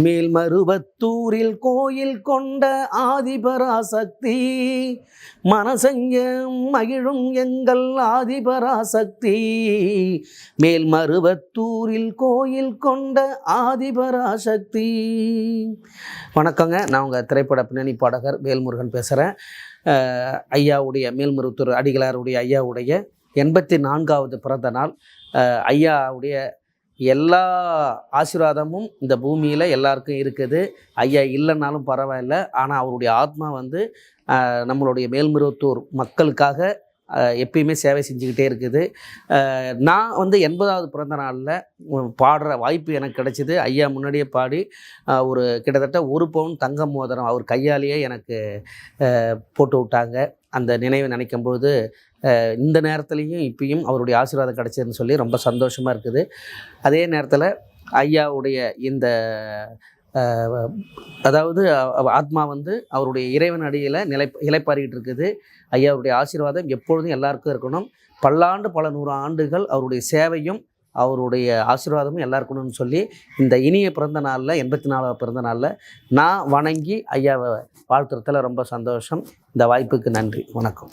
மேல்மருவத்தூரில் கோயில் கொண்ட ஆதிபராசக்தி. மனசங்கம் மகிழும் எங்கள் ஆதிபராசக்தி. மேல்மருவத்தூரில் கோயில் கொண்ட ஆதிபராசக்தி. வணக்கங்க நான் உங்கள் திரைப்பட பின்னணி பாடகர் வேல்முருகன் பேசுகிறேன் ஐயாவுடைய மேல்மருவத்தூர் அடிகளாருடைய ஐயாவுடைய எண்பத்தி நான்காவது பிறந்த நாள். ஐயாவுடைய எல்லா ஆசீர்வாதமும் இந்த பூமியில் எல்லாருக்கும் இருக்குது. ஐயா இல்லைன்னாலும் பரவாயில்ல. ஆனால் அவருடைய ஆத்மா வந்து நம்மளுடைய மேல்மருவத்தூர் மக்களுக்காக எப்பயுமே சேவை செஞ்சுக்கிட்டே இருக்குது. நான் வந்து எண்பதாவது பிறந்த நாளில் பாடுற வாய்ப்பு எனக்கு கிடைச்சிது. ஐயா முன்னாடியே பாடி ஒரு கிட்டத்தட்ட ஒரு பவுன் தங்க மோதிரம் அவர் கையாலேயே எனக்கு போட்டு விட்டாங்க. அந்த நினைவை நினைக்கும் பொழுது இந்த நேரத்துலையும் இப்பயும் அவருடைய ஆசீர்வாதம் கிடைச்சதுன்னு சொல்லி ரொம்ப சந்தோஷமாக இருக்குது. அதே நேரத்தில் ஐயாவுடைய இந்த அதாவது ஆத்மா வந்து அவருடைய இறைவன் அடியில் நிலை இலைப்பாரிக்கிட்டு இருக்குது. ஐயாவுடைய ஆசீர்வாதம் எப்பொழுதும் எல்லாருக்கும் இருக்கணும். பல்லாண்டு பல நூறு ஆண்டுகள் அவருடைய சேவையும் அவருடைய ஆசீர்வாதமும் எல்லாருக்கணும்னு சொல்லி இந்த இனிய பிறந்த நாளில் எண்பத்தி நாலாவது பிறந்த நாளில் நான் வணங்கி ஐயாவை வாழ்த்துறதுல ரொம்ப சந்தோஷம். இந்த வாய்ப்புக்கு நன்றி. வணக்கம்.